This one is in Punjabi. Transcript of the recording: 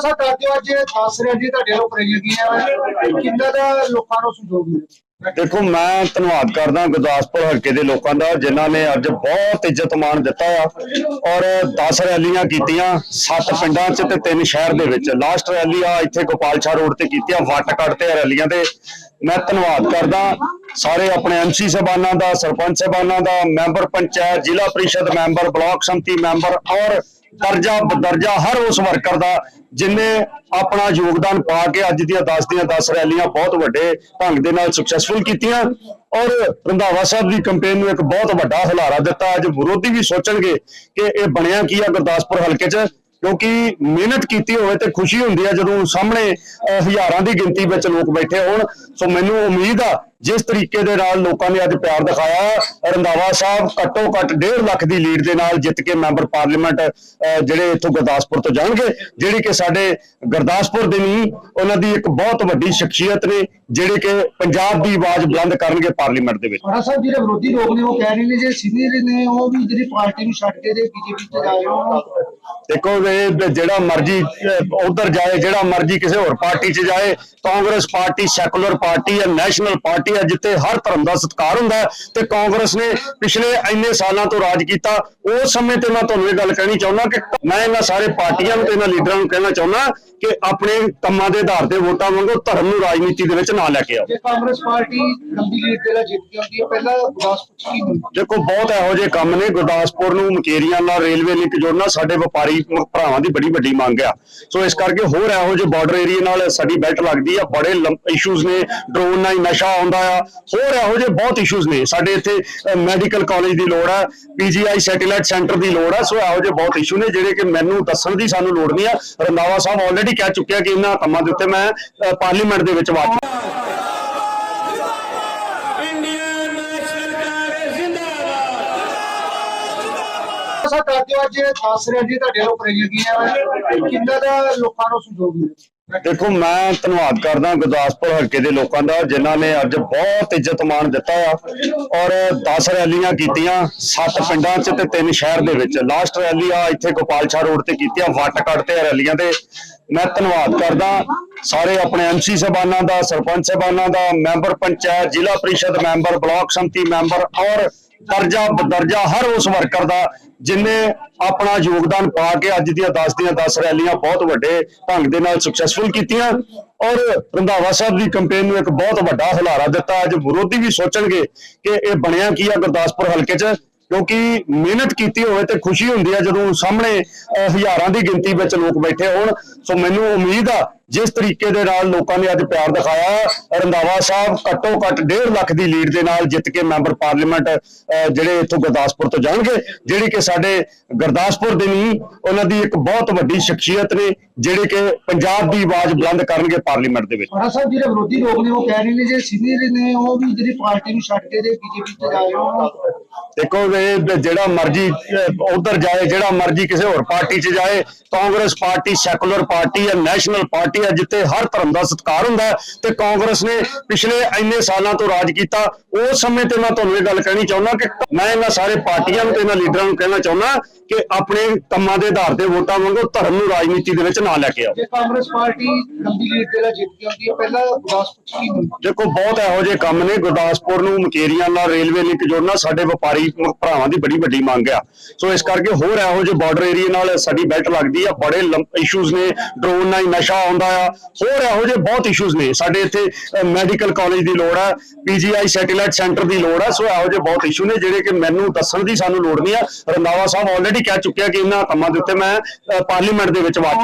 ਸਾ ਕਰਦੇ ਅੱਜ ਦੱਸ ਰਹੇ ਤੁਹਾਡੇ ਵੱਲੋਂ ਕਰਾਈਆਂ ਗਈਆਂ ਕਿੰਨਾ ਦਾ ਲੋਕਾਂ ਨੂੰ ਸਹਿਯੋਗ ਮਿਲਿਆ? ਦੇਖੋ, ਮੈਂ ਧੰਨਵਾਦ ਕਰਦਾ ਗੁਰਦਾਸਪੁਰ ਹਲਕੇ ਦੇ ਲੋਕਾਂ ਦਾ, ਜਿਨ੍ਹਾਂ ਨੇ ਅੱਜ ਬਹੁਤ ਇੱਜ਼ਤ ਮਾਣ ਦਿੱਤਾ ਆ ਔਰ 10 ਰੈਲੀਆਂ ਕੀਤੀਆਂ 7 ਪਿੰਡਾਂ 'ਚ ਤੇ 3 ਸ਼ਹਿਰ ਦੇ ਵਿੱਚ। ਲਾਸਟ ਰੈਲੀ ਆ ਇੱਥੇ ਗੋਪਾਲਛਾ ਰੋਡ ਤੇ ਕੀਤੀ ਆ, ਵੱਟ ਕੱਢਤੇ ਰੈਲੀਆਂ ਦੇ ਮੈਂ ਧੰਨਵਾਦ ਕਰਦਾ ਸਾਰੇ ਆਪਣੇ ਐਮਸੀ ਸਾਹਿਬਾਨਾਂ ਦਾ, ਸਰਪੰਚ ਸਾਹਿਬਾਨਾਂ ਦਾ, ਮੈਂਬਰ ਪੰਚਾਇਤ, ਜ਼ਿਲ੍ਹਾ ਪ੍ਰੀਸ਼ਦ ਮੈਂਬਰ, ਬਲਾਕ ਸੰਮਤੀ ਮੈਂਬਰ ਔਰ ਦਰਜਾ ਬਦਰਜਾ ਹਰ ਉਸ ਵਰਕਰ ਦਾ ਜਿਨੇ ਆਪਣਾ ਯੋਗਦਾਨ ਪਾ ਕੇ ਅੱਜ ਦੀਆਂ 10 ਦੀਆਂ 10 ਰੈਲੀਆਂ ਬਹੁਤ ਵੱਡੇ ਢੰਗ ਦੇ ਨਾਲ ਸਕਸੈਸਫੁਲ ਕੀਤੀਆਂ। ਔਰ ਰੰਧਾਵਾ ਸਾਹਿਬ ਦੀ ਕੰਪੇਨ ਨੂੰ ਇੱਕ ਬਹੁਤ ਵੱਡਾ ਹੁਲਾਰਾ ਦਿੱਤਾ। ਅੱਜ ਵਿਰੋਧੀ ਵੀ ਸੋਚਣਗੇ ਕਿ ਇਹ ਬਣਿਆ ਕੀ ਆ ਗੁਰਦਾਸਪੁਰ ਹਲਕੇ 'ਚ। ਕਿਉਂਕਿ ਮਿਹਨਤ ਕੀਤੀ ਹੋਵੇ ਤੇ ਖੁਸ਼ੀ ਹੁੰਦੀ ਹੈ ਜਦੋਂ ਸਾਹਮਣੇ ਹਜ਼ਾਰਾਂ ਦੀ ਗਿਣਤੀ ਵਿੱਚ ਲੋਕ ਬੈਠੇ ਹੋਣ। ਸੋ ਮੈਨੂੰ ਉਮੀਦ ਆ, ਜਿਸ ਤਰੀਕੇ ਦੇ ਨਾਲ ਲੋਕਾਂ ਨੇ ਅੱਜ ਪਿਆਰ ਦਿਖਾਇਆ, ਰੰਧਾਵਾ ਸਾਹਿਬ ਘੱਟੋ ਘੱਟ 1.5 ਲੱਖ ਦੀ ਲੀਡ ਦੇ ਨਾਲ ਜਿੱਤ ਕੇ ਮੈਂਬਰ ਪਾਰਲੀਮੈਂਟ ਜਿਹੜੇ ਇੱਥੋਂ ਗੁਰਦਾਸਪੁਰ ਤੋਂ ਜਾਣਗੇ, ਜਿਹੜੀ ਕਿ ਸਾਡੇ ਗੁਰਦਾਸਪੁਰ ਦੇ ਨਹੀਂ, ਉਹਨਾਂ ਦੀ ਇੱਕ ਬਹੁਤ ਵੱਡੀ ਸ਼ਖਸੀਅਤ ਨੇ, ਜਿਹੜੇ ਕਿ ਪੰਜਾਬ ਦੀ ਆਵਾਜ਼ ਬੁਲੰਦ ਕਰਨਗੇ ਪਾਰਲੀਮੈਂਟ ਦੇ ਵਿੱਚ। ਔਰ ਸਾਹਿਬ, ਜਿਹੜੇ ਵਿਰੋਧੀ ਲੋਕ ਨੇ, ਉਹ ਕਹਿ ਰਹੇ ਨੇ ਜੇ ਸੀਨੀਅਰ ਨੇ, ਉਹ ਵੀ ਜਿਹੜੀ ਪਾਰਟੀ ਨੂੰ ਛੱਡ ਕੇ ਦੇ ਬੀਜੇਪੀ ਤੇ ਜਾ ਰਹੇ ਹੋ ਦੇਖੋ ਇਹ ਜਿਹੜਾ ਮਰਜ਼ੀ ਉਧਰ ਜਾਏ, ਜਿਹੜਾ ਮਰਜ਼ੀ ਕਿਸੇ ਹੋਰ ਪਾਰਟੀ 'ਚ ਜਾਏ, ਕਾਂਗਰਸ ਪਾਰਟੀ ਸੈਕੂਲਰ ਪਾਰਟੀ ਹੈ ਨੈਸ਼ਨਲ ਪਾਰਟੀ ਹੈ ਜਿੱਥੇ ਹਰ ਧਰਮ ਦਾ ਸਤਿਕਾਰ ਹੁੰਦਾ ਤੇ ਕਾਂਗਰਸ ਨੇ ਪਿਛਲੇ ਇੰਨੇ ਸਾਲਾਂ ਤੋਂ ਰਾਜ ਕੀਤਾ, ਉਸ ਸਮੇਂ ਤੇ ਮੈਂ ਤੁਹਾਨੂੰ ਇਹ ਗੱਲ ਕਹਿਣੀ ਚਾਹੁੰਦਾ ਕਿ ਮੈਂ ਇਹਨਾਂ ਸਾਰੇ ਪਾਰਟੀਆਂ ਨੂੰ ਤੇ ਇਹਨਾਂ ਲੀਡਰਾਂ ਨੂੰ ਕਹਿਣਾ ਚਾਹੁੰਦਾ ਕਿ ਆਪਣੇ ਕੰਮਾਂ ਦੇ ਆਧਾਰ ਤੇ ਵੋਟਾਂ ਮੰਗੋ ਧਰਮ ਨੂੰ ਰਾਜਨੀਤੀ ਦੇ ਵਿੱਚ ਨਾ ਲੈ ਕੇ ਆਓ। ਜੇ ਕਾਂਗਰਸ ਪਾਰਟੀ ਲੰਬੀ ਲੀਡ ਦੇ ਨਾਲ ਜਿੱਤ ਕੇ ਆਉਂਦੀ ਹੈ ਪਹਿਲਾਂ ਗੁਰਦਾਸਪੁਰ ਚ ਕੀ ਹੁੰਦਾ? ਦੇਖੋ ਬਹੁਤ ਇਹੋ ਜਿਹੇ ਕੰਮ ਨੇ। ਗੁਰਦਾਸਪੁਰ ਨੂੰ ਮਕੇਰੀਆਂ ਨਾਲ ਰੇਲਵੇ ਲਿੰਕ ਜੋੜਨਾ ਸਾਡੇ ਵਪਾਰੀ ਭਰਾਵਾਂ ਦੀ ਬੜੀ ਵੱਡੀ ਮੰਗ ਆ। ਸੋ ਇਸ ਕਰਕੇ ਹੋਰ ਇਹੋ ਜਿਹੇ ਬਾਰਡਰ ਏਰੀਆ ਨਾਲ ਸਾਡੀ ਬੈਲਟ ਲੱਗਦੀ ਆ। ਬੜੇ ਇਸ਼ੂਜ਼ ਨੇ। ਡਰੋਨ ਨਾਲ ਨਸ਼ਾ ਆਉਂਦਾ ਆ। ਹੋਰ ਇਹੋ ਜਿਹੇ ਬਹੁਤ ਇਸ਼ੂਜ਼ ਨੇ। ਸਾਡੇ ਇੱਥੇ ਮੈਡੀਕਲ ਕਾਲਜ ਦੀ ਲੋੜ ਆ। ਪੀਜੀਆਈ ਸੈਟੇਲਾਈਟ ਸੈਂਟਰ ਦੀ ਲੋੜ ਆ। ਸੋ ਇਹੋ ਜਿਹੇ ਬਹੁਤ ਇਸ਼ੂ ਨੇ ਜਿਹੜੇ ਕਿ ਮੈਨੂੰ ਦੱਸਣ ਦੀ ਸਾਨੂੰ ਲੋੜ ਨਹੀਂ ਆ। ਰੰਦਾਵਾ ਸਾਹਿਬ ਆਲਰੇਡੀ ਆਲਰੇਡੀ ਕਹਿ ਚੁੱਕਿਆ ਕਿ ਇਹਨਾਂ ਕੰਮਾਂ ਦੇ ਉੱਤੇ ਮੈਂ ਪਾਰਲੀਮੈਂਟ ਦੇ ਵਿੱਚ ਵਾਪਸ ਸਾ ਕਰਦੇ ਅੱਜ 10 ਰੈਲੀ ਤੁਹਾਡੇ ਵੱਲੋਂ ਕਰਾਈਆਂ ਹੈ ਕਿੰਨਾ ਦਾ ਲੋਕਾਂ ਨੂੰ ਸੁਝੋਗ ਮਿਲਿਆ? ਦੇਖੋ, ਮੈਂ ਧੰਨਵਾਦ ਕਰਦਾ ਗੁਰਦਾਸਪੁਰ ਹਲਕੇ ਦੇ ਲੋਕਾਂ ਦਾ, ਜਿਨ੍ਹਾਂ ਨੇ ਅੱਜ ਬਹੁਤ ਇੱਜ਼ਤ ਮਾਣ ਦਿੱਤਾ ਆ ਔਰ 10 ਰੈਲੀਆਂ ਕੀਤੀਆਂ 7 ਪਿੰਡਾਂ 'ਚ ਤੇ 3 ਸ਼ਹਿਰ ਦੇ ਵਿੱਚ। ਲਾਸਟ ਰੈਲੀ ਆ ਇੱਥੇ ਗੋਪਾਲਛਾ ਰੋਡ ਤੇ ਕੀਤੀ ਆ, ਵੱਟ ਕੱਢਤੇ ਆ ਰੈਲੀਆਂ ਤੇ। ਮੈਂ ਧੰਨਵਾਦ ਕਰਦਾ ਸਾਰੇ ਆਪਣੇ ਐਮਸੀ ਸਾਹਿਬਾਨਾਂ ਦਾ, ਸਰਪੰਚ ਸਾਹਿਬਾਨਾਂ ਦਾ, ਮੈਂਬਰ ਪੰਚਾਇਤ, ਜ਼ਿਲ੍ਹਾ ਪ੍ਰੀਸ਼ਦ ਮੈਂਬਰ, ਬਲਾਕ ਸੰਮਤੀ ਮੈਂਬਰ ਔਰ ਦਰਜਾ ਬਦਰਜਾ ਹਰ ਉਸ ਵਰਕਰ ਦਾ ਜਿਨੇ ਆਪਣਾ ਯੋਗਦਾਨ ਪਾ ਕੇ ਅੱਜ ਦੀਆਂ 10 ਦੀਆਂ 10 ਰੈਲੀਆਂ ਬਹੁਤ ਵੱਡੇ ਢੰਗ ਦੇ ਨਾਲ ਸਕਸੈਸਫੁਲ ਕੀਤੀਆਂ ਔਰ ਰੰਧਾਵਾ ਸਾਹਿਬ ਦੀ ਕੰਪੇਨ ਨੂੰ ਇੱਕ ਬਹੁਤ ਵੱਡਾ ਹੁਲਾਰਾ ਦਿੱਤਾ। ਅੱਜ ਵਿਰੋਧੀ ਵੀ ਸੋਚਣਗੇ ਕਿ ਇਹ ਬਣਿਆ ਕੀ ਆ ਗੁਰਦਾਸਪੁਰ ਹਲਕੇ 'ਚ, ਕਿਉਂਕਿ ਮਿਹਨਤ ਕੀਤੀ ਹੋਵੇ ਤੇ ਖੁਸ਼ੀ ਹੁੰਦੀ ਆ ਜਦੋਂ ਸਾਹਮਣੇ ਹਜ਼ਾਰਾਂ ਦੀ ਗਿਣਤੀ ਵਿੱਚ ਲੋਕ ਬੈਠੇ ਹੋਣ। ਸੋ ਮੈਨੂੰ ਉਮੀਦ ਆ ਜਿਸ ਤਰੀਕੇ ਦੇ ਨਾਲ ਲੋਕਾਂ ਨੇ ਅੱਜ ਪਿਆਰ ਦਿਖਾਇਆ ਰੰਧਾਵਾ ਸਾਹਿਬ ਘੱਟੋ ਘੱਟ 1.5 ਲੱਖ ਦੀ ਲੀਡ ਦੇ ਨਾਲ ਜਿੱਤ ਕੇ ਮੈਂਬਰ ਪਾਰਲੀਮੈਂਟ ਜਿਹੜੇ ਇੱਥੋਂ ਗੁਰਦਾਸਪੁਰ ਤੋਂ ਜਾਣਗੇ ਜਿਹੜੀ ਕਿ ਸਾਡੇ ਗੁਰਦਾਸਪੁਰ ਦੇ ਨਹੀਂ ਉਹਨਾਂ ਦੀ ਇੱਕ ਬਹੁਤ ਵੱਡੀ ਸ਼ਖਸੀਅਤ ਨੇ ਜਿਹੜੇ ਕਿ ਪੰਜਾਬ ਦੀ ਆਵਾਜ਼ ਬੁਲੰਦ ਕਰਨਗੇ ਪਾਰਲੀਮੈਂਟ ਦੇ ਵਿੱਚ। ਸਾਹਿਬ ਜਿਹੜੇ ਵਿਰੋਧੀ ਲੋਕ ਨੇ ਉਹ ਕਹਿ ਰਹੇ ਨੇ ਜੇ ਸੀਨੀਅਰ ਨੇ ਉਹ ਵੀ ਜਿਹੜੀ ਪਾਰਟੀ ਨੂੰ ਛੱਡ ਕੇ ਦੇ ਬੀਜੇਪੀ ਤੇ ਜਾ ਰਹੇ ਹੋ ਦੇਖੋ ਇਹ ਜਿਹੜਾ ਮਰਜ਼ੀ ਉਧਰ ਜਾਏ ਜਿਹੜਾ ਮਰਜ਼ੀ ਕਿਸੇ ਹੋਰ ਪਾਰਟੀ 'ਚ ਜਾਏ ਕਾਂਗਰਸ ਪਾਰਟੀ ਸੈਕੂਲਰ ਪਾਰਟੀ ਹੈ ਨੈਸ਼ਨਲ ਪਾਰਟੀ ਹੈ ਜਿੱਥੇ ਹਰ ਧਰਮ ਦਾ ਸਤਿਕਾਰ ਹੁੰਦਾ ਤੇ ਕਾਂਗਰਸ ਨੇ ਪਿਛਲੇ ਇੰਨੇ ਸਾਲਾਂ ਤੋਂ ਰਾਜ ਕੀਤਾ। ਉਸ ਸਮੇਂ ਤੇ ਮੈਂ ਤੁਹਾਨੂੰ ਇਹ ਗੱਲ ਕਹਿਣੀ ਚਾਹੁੰਦਾ ਕਿ ਮੈਂ ਇਹਨਾਂ ਸਾਰੇ ਪਾਰਟੀਆਂ ਨੂੰ ਤੇ ਇਹਨਾਂ ਲੀਡਰਾਂ ਨੂੰ ਕਹਿਣਾ ਚਾਹੁੰਦਾ ਕਿ ਆਪਣੇ ਕੰਮਾਂ ਦੇ ਆਧਾਰ ਤੇ ਵੋਟਾਂ ਮੰਗੋ ਧਰਮ ਨੂੰ ਰਾਜਨੀਤੀ ਦੇ ਵਿੱਚ ਨਾ ਲੈ ਕੇ ਆਓ। ਜੇ ਕਾਂਗਰਸ ਪਾਰਟੀ ਲੰਬੀ ਲੀਡ ਦੇ ਨਾਲ ਜਿੱਤ ਆਉਂਦੀ ਹੈ ਪਹਿਲਾਂ ਗੁਰਦਾਸਪੁਰ ਕੀ ਦੇਖੋ ਬਹੁਤ ਇਹੋ ਜਿਹੇ ਕੰਮ ਨੇ। ਗੁਰਦਾਸਪੁਰ ਨੂੰ ਮਕੇਰੀਆਂ ਨਾਲ ਰੇਲਵੇ ਲਿੰਕ ਜੋੜਨਾ ਸਾਡੇ ਵਪਾਰੀ ਭਰਾਵਾਂ ਦੀ ਬੜੀ ਵੱਡੀ ਮੰਗ ਆ। ਸੋ ਇਸ ਕਰਕੇ ਹੋਰ ਇਹੋ ਜਿਹੇ ਬਾਰਡਰ ਏਰੀਆ ਨਾਲ ਸਾਡੀ ਬੈਲਟ ਲੱਗਦੀ ਆ। ਬੜੇ ਇਸ਼ੂਜ਼ ਨੇ। ਡਰੋਨ ਨਾਲ ਨਸ਼ਾ ਆਉਂਦਾ। ਆ ਹੋਰ ਇਹੋ ਜਿਹੇ ਬਹੁਤ ਇਸ਼ੂਜ਼ ਨੇ। ਸਾਡੇ ਇੱਥੇ ਮੈਡੀਕਲ ਕਾਲਜ ਦੀ ਲੋੜ ਆ ਪੀਜੀਆਈ ਸੈਟੇਲਾਈਟ ਸੈਂਟਰ ਦੀ ਲੋੜ ਆ। ਸੋ ਇਹੋ ਜਿਹੇ ਬਹੁਤ ਇਸ਼ੂ ਨੇ ਜਿਹੜੇ ਕਿ ਮੈਨੂੰ ਦੱਸਣ ਦੀ ਸਾਨੂੰ ਲੋੜ ਨਹੀਂ ਆ। ਰੰਦਾਵਾ ਸਾਹਿਬ ਆਲਰੇਡੀ ਕਹਿ ਚੁੱਕਿਆ ਕਿ ਇਹਨਾਂ ਕੰਮਾਂ ਦੇ ਉੱਤੇ ਮੈਂ ਪਾਰਲੀਮੈਂਟ ਦੇ ਵਿੱਚ ਵਾਚ